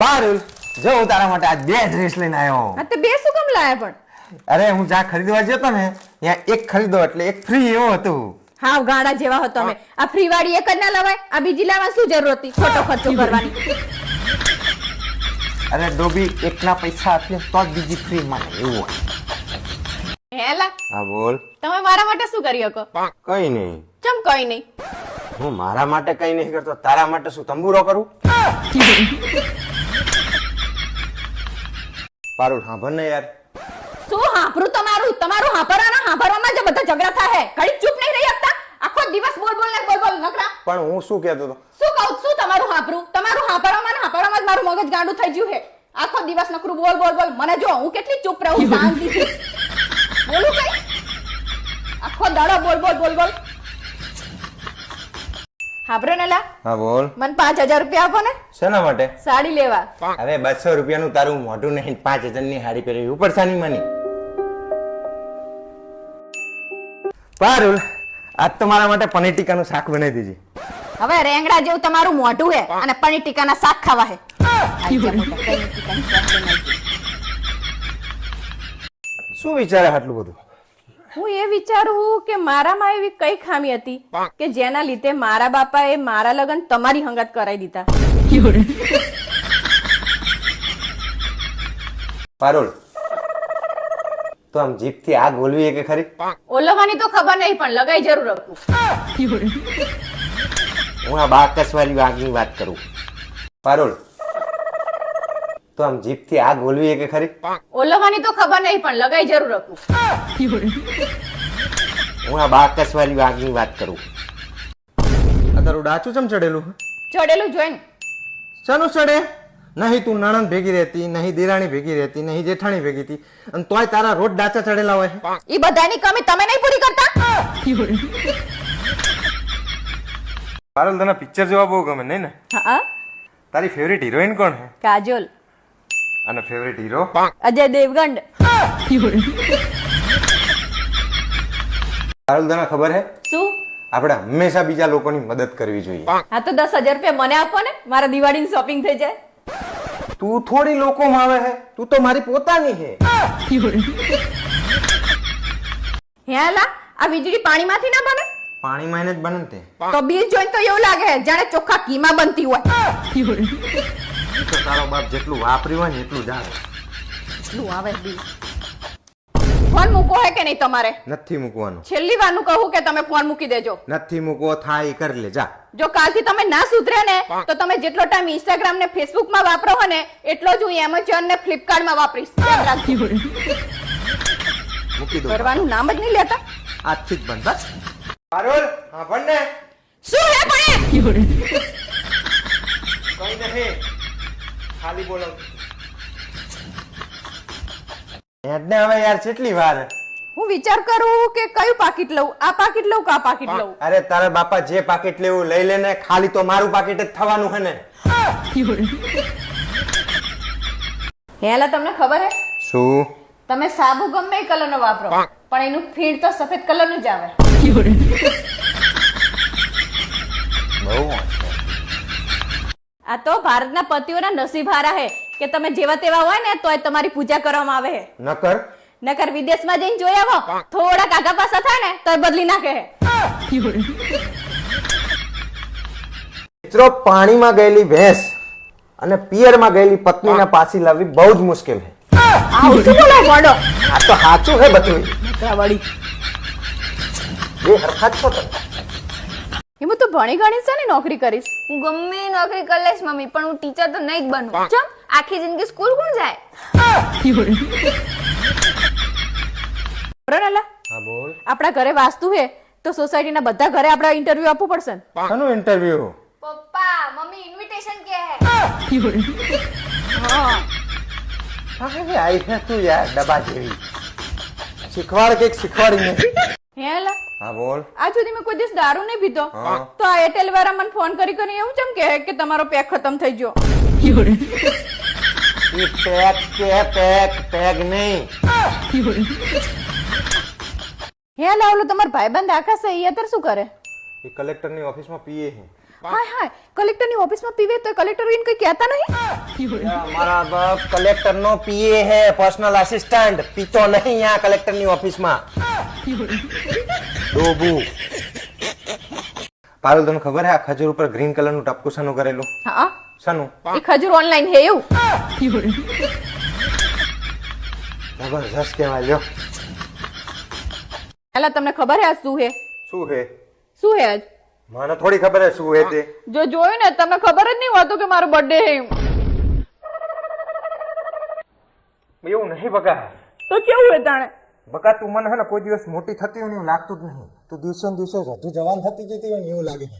પારુલ જો હું તારા માટે આજ બે ડ્રેસ લઈને આવ્યો હા તો બે શું કામ લાયા પણ? અરે હું જ્યાં ખરીદવા જતો ને ત્યાં એક ખરીદો એટલે એક ફ્રી એવું હતું. હાવ ગાડા જેવા હતો અમે. આ ફ્રી વાળી એક જ ના લવાય આ બીજી લાવવા શું જરૂર હતી? ખોટો ખર્ચો કરવાની. અરે ડોબી એકના પૈસા આપીએ તો જ બીજી ફ્રી મળે એવું હેલા હા બોલ. તમે મારા માટે શું કરી શકો? કઈ નહીં. ચમ કઈ નહીં? હું મારા માટે કઈ નહીં કરતો તારા માટે શું તંબુરો કરું? પારુલ સાંભળ ને યાર. શું હાંભરું તમારું? તમારું હાંભરવાના હાંભરવામાં જ બધા ઝઘડા થાય હે. ઘડી ચૂપ નહીં રહી શકતા? આખો દિવસ બોલ બોલ ને બોલ બોલ નકરા પણ હું શું કહેતો હતો? શું કહું? છું તમારું હાંભરું? તમારું હાંભરવામાં ને હાંભરવામાં જ મારું મગજ ગાંડું થઈ ગયું હે. આખો દિવસ નકરું બોલ બોલ બોલ. મને જો હું કેટલી ચૂપ રહું? શાંતિથી. બોલું કઈ? આખો દાડો બોલ બોલ બોલ બોલ. હાંભળો ને હા બોલ. મને પાંચ હજાર રૂપિયા આપો ને. શેના માટે? સાડી લેવા. અરે બસો રૂપિયાનું તારું મોઢું નહીં પાંચ હજારની સાડી પહેરી. ઉપર સાની માની. પારુલ આજ તો મારા માટે પનીર ટીકાનું શાક બનાવી દીધી. હવે રેંગડા જેવું તમારું મોઢું હે અને પનીર ટીકાના શાક ખાવા હે. શું વિચારે આટલું બધું? હું એ વિચારું કે મારામાં એવી કઈ ખામી હતી કે જેના લીધે મારા બાપા એ મારા લગ્ન તમારી હંગત કરાવી દીધા. પારુલ તો આમ જીભથી આગ ઓલવી કે ખરી? ઓલવવાની તો ખબર નહીં પણ લગાઈ જરૂર હતું હું આ બાકસવાળી આગની વાત કરું. પારુલ તો આમ જીભથી આગ ઓલવી કે ખરી? ઓલવવાની તો ખબર નહીં પણ લગાઈ જરૂર હતું હું આ બાકસવાળી આગની વાત કરું. આ તારું ડાચું ચમ ચડેલું ચડેલું જોઈને શાનું ચડે? નહીં તું નણંદ ભેગી રહેતી નહીં દેરાણી ભેગી રહેતી નહીં જેઠાણી ભેગી હતી. અને તોય તારા રોજ ડાચા ચડેલા હોય એ બધાની કમી તમે નહીં પૂરી કરતા? પારલ તને પિક્ચર જોવા બહુ ગમે નહીં ને? હા તારી ફેવરિટ હિરોઈન કોણ છે કાજોલ. અને ફેવરિટ હીરો અજય દેવગણ. પારુલ તને ખબર હે? શું? આપણે હંમેશા બીજા લોકોની મદદ કરવી જોઈએ. હા તો દસ હજાર રૂપિયા મને આપો ને. મારા દિવાળીની શોપિંગ થઈ જાય. તું થોડી લોકો આવે હે. તું તો મારી પોતાની છે હે હેલા આ વીજળી પાણીમાંથી ના બને? પાણીમાં જ બને તે. તો બીજ જોઈને તો એવું લાગે જાણે ચોખ્ખા કીમાં બનતી હોય. ઈ તો તારો બાપ જેટલું વાપર્યું હોય ને એટલું જાણે એટલું આવે બી. ફોન મૂકવો હે કે નહીં તમારે? નથી મૂકવાનું. છેલ્લી વારનું કહું કે તમે ફોન મૂકી દેજો. નથી મૂકવો થાય કરી લે જા જો કાલથી તમે ના સુધરે ને તો તમે જેટલો ટાઈમ ઇન્સ્ટાગ્રામ ને ફેસબુકમાં વાપરો હો ને એટલો જ હું એમેઝોન ને ફ્લિપકાર્ટમાં વાપરીશ. યાદ રાખજો. મૂકી દો કરવાનું નામ જ નહીં લેતા. આજથી જ બંધ બસ. પારુલ હા પણ ને. શું હે પણ કઈ નહીં. ખાલી બોલો. હેડને હવે યાર કેટલી વાર? હું વિચાર કરું કે કયું પાકીટ લઉં? આ પાકીટ લઉં કે આ પાકીટ લઉં? અરે તારા બાપા જે પાકીટ લેવું લઈ લે ને ખાલી તો મારું પાકીટ જ થવાનું હે ને. હેલા તમને ખબર હે? શું? તમે સાબુ ગમે કલરનો કલર નો વાપરો પણ એનું ફીણ તો સફેદ કલરનું જ આવે બહુ આ તો ભારતના પતિઓના નસીબહારા હે કે તમે જેવા તેવા હોય ને તોય તમારી પૂજા કરવામાં આવે હે. નકર? નકર વિદેશમાં જઈને જોઈ આવો. થોડા કાકા પાસા થાય ને તોય બદલી નાખે હે. મિત્રો પાણીમાં ગયેલી ભેંસ અને પિયરમાં ગયેલી પત્નીને પાછી લાવવી બહુ જ મુશ્કેલ છે શું બોલો આ તો સાચું છે બધું બે હરખાત છો તમે. એમાં તો ભણી ગણી છે ને નોકરી કરીશ. હું ગમે નોકરી કરી લઈશ મમ્મી પણ હું ટીચર તો નહીં જ બનું. ચમ આખી જિંદગી સ્કૂલ કોણ જાય? બરોબર હા બોલ. આપણા ઘરે વાસ્તુ હે તો સોસાયટીના બધા ઘરે આપણે ઇન્ટરવ્યુ આપવું પડશે ને. ઇન્ટરવ્યુ પપ્પા મમ્મી ઇન્વિટેશન કે હે? આઈ છે તું યાર ડબા જેવી. શીખવાડ કે શીખવાડ ને હે લા હા બોલ. આ સુધી મેં કોઈ દિવસ દારૂ નહીં પીધો. તો આ એરટેલ વાળા મને ફોન કરી કરીને એવું ચમ કે કે તમારો પેક ખતમ થઈ ગયો? ઈ પેક કે પેક પેક નહીં. હે લાવલો તમાર ભાઈબંધ આકાશ એ અત્યારે શું કરે? એ કલેક્ટરની ઓફિસમાં પીએ હે હાય હાય કલેક્ટરની ઓફિસમાં પીવે તો કલેક્ટર એને કઈ કહેતા નહીં? મારા બાપ કલેક્ટર નો પીએ હે પર્સનલ આસિસ્ટન્ટ પીતો નહીં આ કલેક્ટરની ઓફિસમાં ડોબુ પારુલ તને ખબર હે આ ખજૂર ઉપર ગ્રીન કલરનું ટપકું શાનું કરેલું? હા. શાનું? એ ખજૂર ઓનલાઈન હે એવું. જબરજસ્ત કહેવાય લ્યો. પહેલા તમને ખબર હે આ શું હે? શું હે? શું હે આજ? મને થોડી ખબર હે શું હે તે. જો જોયું ને તમને ખબર જ નહીં હોતું કે મારો બર્થડે હે એવું નહીં બગા તો કેવું હે તાણે? બકા તું મને હે ને કોઈ દિવસ મોટી થતી હોય ને એવું લાગતું જ નહીં. તું દિવસે ને દિવસે વધુ જવાન થતી જતી હોય ને એવું લાગે છે.